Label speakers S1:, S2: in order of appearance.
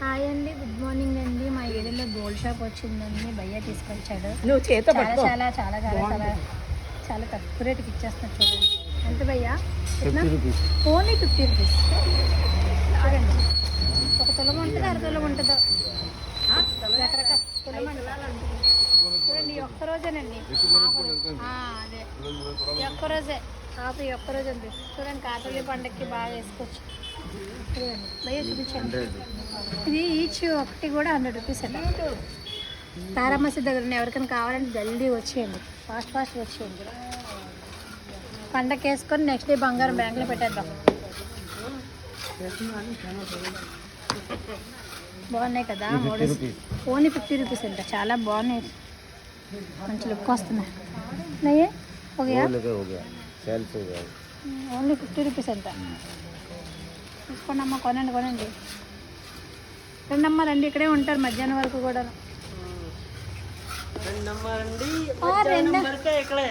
S1: Hi. అండి good morning అండి. మా ఏరియాలో గోల్డ్ షాప్ వచ్చిందండి భయ్య తీసుకొచ్చాడు.
S2: నువ్వు చేత
S1: చాలా చాలా చాలా చాలా చాలా చాలా తక్కువ రేటుకి ఇచ్చేస్తున్నారు చూడండి. ఎంత భయ్యా? ఓన్లీ ఫిఫ్టీ రూపీస్ చూడండి. ఒక తులం ఉంటుంది? అర తులం ఉంటుందో? రకరకాల తులం. చూడండి ఈ ఒక్క రోజేనండి. ఆ, అదే. ఈ ఒక్క రోజే. కాపు ఈ ఒక్క రోజు ఉంది. చూడండి కాతలి పండక్కి బాగా వేసుకోవచ్చు. ఇది ఈచ్ ఒకటి కూడా హండ్రెడ్ రూపీస్ అండి. తారామసి దగ్గర ఎవరికైనా కావాలంటే జల్దీ వచ్చేయండి. ఫాస్ట్ ఫాస్ట్ వచ్చేయండి. పండగ వేసుకొని నెక్స్ట్ డే బంగారం బ్యాంక్లో పెట్టేద్దాం. బాగున్నాయి కదా
S3: మూడు
S1: ఓన్లీ ఫిఫ్టీ రూపీస్ అంట. చాలా బాగున్నాయి. మంచి లుక్ వస్తున్నాయి. ఓన్లీ ఫిఫ్టీ రూపీస్ అంట. తీసుకోండి అమ్మా కొనండి కొనండి. రండి అమ్మా రండి ఇక్కడే ఉంటారు మధ్యాహ్నం వరకు కూడా. ఆ, రెండు
S2: ఇక్కడే.